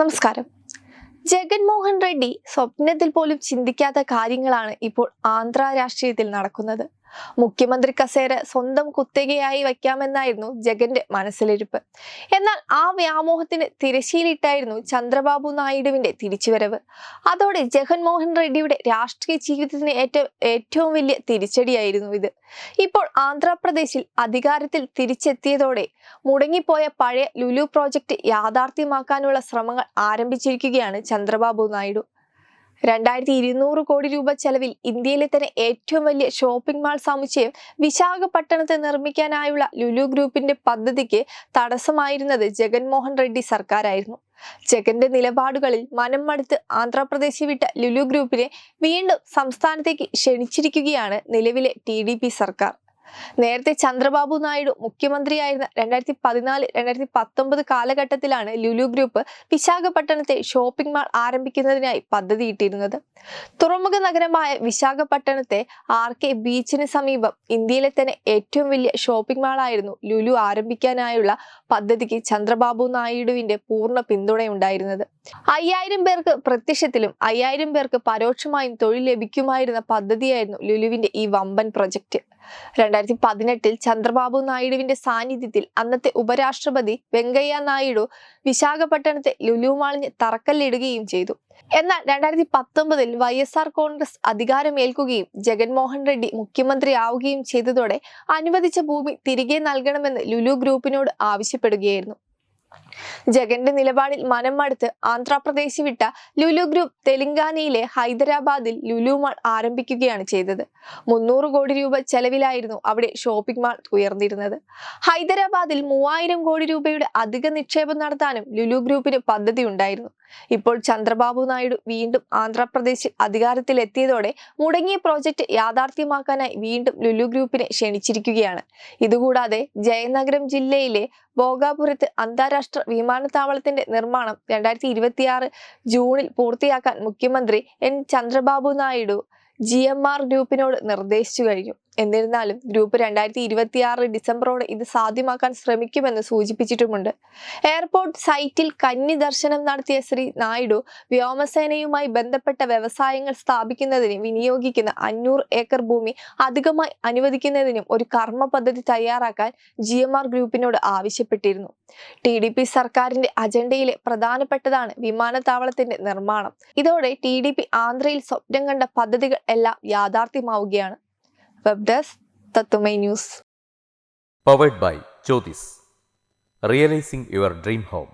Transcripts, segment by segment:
നമസ്കാരം. ജഗൻമോഹൻ റെഡ്ഡി സ്വപ്നത്തിൽ പോലും ചിന്തിക്കാത്ത കാര്യങ്ങളാണ് ഇപ്പോൾ ആന്ധ്ര രാഷ്ട്രീയത്തിൽ നടക്കുന്നത്. മുഖ്യമന്ത്രി കസേര സ്വന്തം കുത്തകയായി വയ്ക്കാമെന്നായിരുന്നു ജഗന്റെ മനസ്സിലിരിപ്പ്. എന്നാൽ ആ വ്യാമോഹത്തിന് തിരശ്ശീലിട്ടായിരുന്നു ചന്ദ്രബാബു നായിഡുവിന്റെ തിരിച്ചുവരവ്. അതോടെ ജഗൻമോഹൻ റെഡ്ഡിയുടെ രാഷ്ട്രീയ ജീവിതത്തിന് ഏറ്റവും ഏറ്റവും വലിയ തിരിച്ചടിയായിരുന്നു ഇത്. ഇപ്പോൾ ആന്ധ്രാപ്രദേശിൽ അധികാരത്തിൽ തിരിച്ചെത്തിയതോടെ മുടങ്ങിപ്പോയ പഴയ ലുലു പ്രോജക്റ്റ് യാഥാർത്ഥ്യമാക്കാനുള്ള ശ്രമങ്ങൾ ആരംഭിച്ചിരിക്കുകയാണ് ചന്ദ്രബാബു നായിഡു. രണ്ടായിരത്തി ഇരുന്നൂറ് കോടി രൂപ ചെലവിൽ ഇന്ത്യയിലെ തന്നെ ഏറ്റവും വലിയ ഷോപ്പിംഗ് മാൾ സമുച്ചയം വിശാഖപട്ടണത്ത് നിർമ്മിക്കാനായുള്ള ലുലു ഗ്രൂപ്പിന്റെ പദ്ധതിക്ക് തടസ്സമായിരുന്നത് ജഗൻമോഹൻ റെഡ്ഡി സർക്കാരായിരുന്നു. ജഗന്റെ നിലപാടുകളിൽ മനം മടുത്ത് ആന്ധ്രാപ്രദേശ് വിട്ട ലുലു ഗ്രൂപ്പിനെ വീണ്ടും സംസ്ഥാനത്തേക്ക് ക്ഷണിച്ചിരിക്കുകയാണ് നിലവിലെ ടി സർക്കാർ. നേരത്തെ ചന്ദ്രബാബു നായിഡു മുഖ്യമന്ത്രിയായിരുന്ന രണ്ടായിരത്തി പതിനാല് രണ്ടായിരത്തി പത്തൊമ്പത് കാലഘട്ടത്തിലാണ് ലുലു ഗ്രൂപ്പ് വിശാഖപട്ടണത്തെ ഷോപ്പിംഗ് മാൾ ആരംഭിക്കുന്നതിനായി പദ്ധതിയിട്ടിരുന്നത്. തുറമുഖ നഗരമായ വിശാഖപട്ടണത്തെ ആർ കെ ബീച്ചിന് സമീപം ഇന്ത്യയിലെ തന്നെ ഏറ്റവും വലിയ ഷോപ്പിംഗ് മാളായിരുന്നു ലുലു ആരംഭിക്കാനായുള്ള പദ്ധതിക്ക് ചന്ദ്രബാബു നായിഡുവിന്റെ പൂർണ പിന്തുണയുണ്ടായിരുന്നത്. അയ്യായിരം പേർക്ക് പ്രത്യക്ഷത്തിലും അയ്യായിരം പേർക്ക് പരോക്ഷമായും തൊഴിൽ ലഭിക്കുമായിരുന്ന പദ്ധതിയായിരുന്നു ലുലുവിന്റെ ഈ വമ്പൻ പ്രൊജക്ട് രണ്ടായിരത്തി പതിനെട്ടിൽ ചന്ദ്രബാബു നായിഡുവിന്റെ സാന്നിധ്യത്തിൽ അന്നത്തെ ഉപരാഷ്ട്രപതി വെങ്കയ്യ നായിഡു വിശാഖപട്ടണത്തെ ലുലു മാളിന് തറക്കല്ലിടുകയും ചെയ്തു. എന്നാൽ രണ്ടായിരത്തി പത്തൊമ്പതിൽ വൈ എസ് ആർ കോൺഗ്രസ് അധികാരമേൽക്കുകയും ജഗൻമോഹൻ റെഡ്ഡി മുഖ്യമന്ത്രിയാവുകയും ചെയ്തതോടെ അനുവദിച്ച ഭൂമി തിരികെ നൽകണമെന്ന് ലുലു ഗ്രൂപ്പിനോട് ആവശ്യപ്പെടുകയായിരുന്നു. ജഗന്റെ നിലപാടിൽ മനം മടുത്ത് ആന്ധ്രാപ്രദേശ് വിട്ട ലുലു ഗ്രൂപ്പ് തെലങ്കാനയിലെ ഹൈദരാബാദിൽ ലുലു മാൾ ആരംഭിക്കുകയാണ് ചെയ്തത്. മുന്നൂറ് കോടി രൂപ ചെലവിലായിരുന്നു അവിടെ ഷോപ്പിംഗ് മാൾ ഉയർന്നിരുന്നത്. ഹൈദരാബാദിൽ മൂവായിരം കോടി രൂപയുടെ അധിക നിക്ഷേപം നടത്താനും ലുലു ഗ്രൂപ്പിന് പദ്ധതി ഉണ്ടായിരുന്നു. ഇപ്പോൾ ചന്ദ്രബാബു നായിഡു വീണ്ടും ആന്ധ്രാപ്രദേശിൽ അധികാരത്തിലെത്തിയതോടെ മുടങ്ങിയ പ്രോജക്റ്റ് യാഥാർത്ഥ്യമാക്കാനായി വീണ്ടും ലുലു ഗ്രൂപ്പിനെ ക്ഷണിച്ചിരിക്കുകയാണ്. ഇതുകൂടാതെ ജയനഗരം ജില്ലയിലെ ഭോഗാപുരത്ത് അന്താരാഷ്ട്ര വിമാനത്താവളത്തിന്റെ നിർമ്മാണം രണ്ടായിരത്തി ഇരുപത്തിയാറ് ജൂണിൽ പൂർത്തിയാക്കാൻ മുഖ്യമന്ത്രി N. Chandrababu Naidu G M R ഗ്രൂപ്പിനോട് നിർദ്ദേശിച്ചു കഴിഞ്ഞു. എന്നിരുന്നാലും ഗ്രൂപ്പ് രണ്ടായിരത്തി ഇരുപത്തിയാറ് ഡിസംബറോടെ ഇത് സാധ്യമാക്കാൻ ശ്രമിക്കുമെന്ന് സൂചിപ്പിച്ചിട്ടുമുണ്ട്. എയർപോർട്ട് സൈറ്റിൽ കന്നി ദർശനം നടത്തിയ ശ്രീ നായിഡു വ്യോമസേനയുമായി ബന്ധപ്പെട്ട വ്യവസായങ്ങൾ സ്ഥാപിക്കുന്നതിന് വിനിയോഗിക്കുന്ന അഞ്ഞൂറ് ഏക്കർ ഭൂമി അധികമായി അനുവദിക്കുന്നതിനും ഒരു കർമ്മ പദ്ധതി തയ്യാറാക്കാൻ ജി എം ആർ ഗ്രൂപ്പിനോട് ആവശ്യപ്പെട്ടിരുന്നു. ടി ഡി പി സർക്കാരിന്റെ അജണ്ടയിലെ പ്രധാനപ്പെട്ടതാണ് വിമാനത്താവളത്തിന്റെ നിർമ്മാണം. ഇതോടെ ടി ഡി പി ആന്ധ്രയിൽ സ്വപ്നം കണ്ട പദ്ധതികൾ എല്ലാം യാഥാർത്ഥ്യമാവുകയാണ്. Webdesk, Tatumai News. Powered by Jyotis. Realizing your dream home.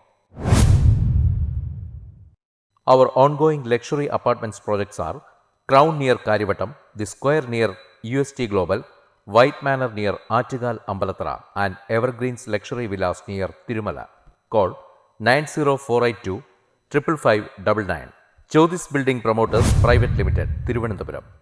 Our ongoing luxury apartments projects are Crown near Karivatam, The Square near UST Global, White Manor near Achigal Ambalatra, and Evergreen's luxury villas near Tirumala. Call 90482 555 99. Jyotis Building Promoters Private Limited, Tirunelveli.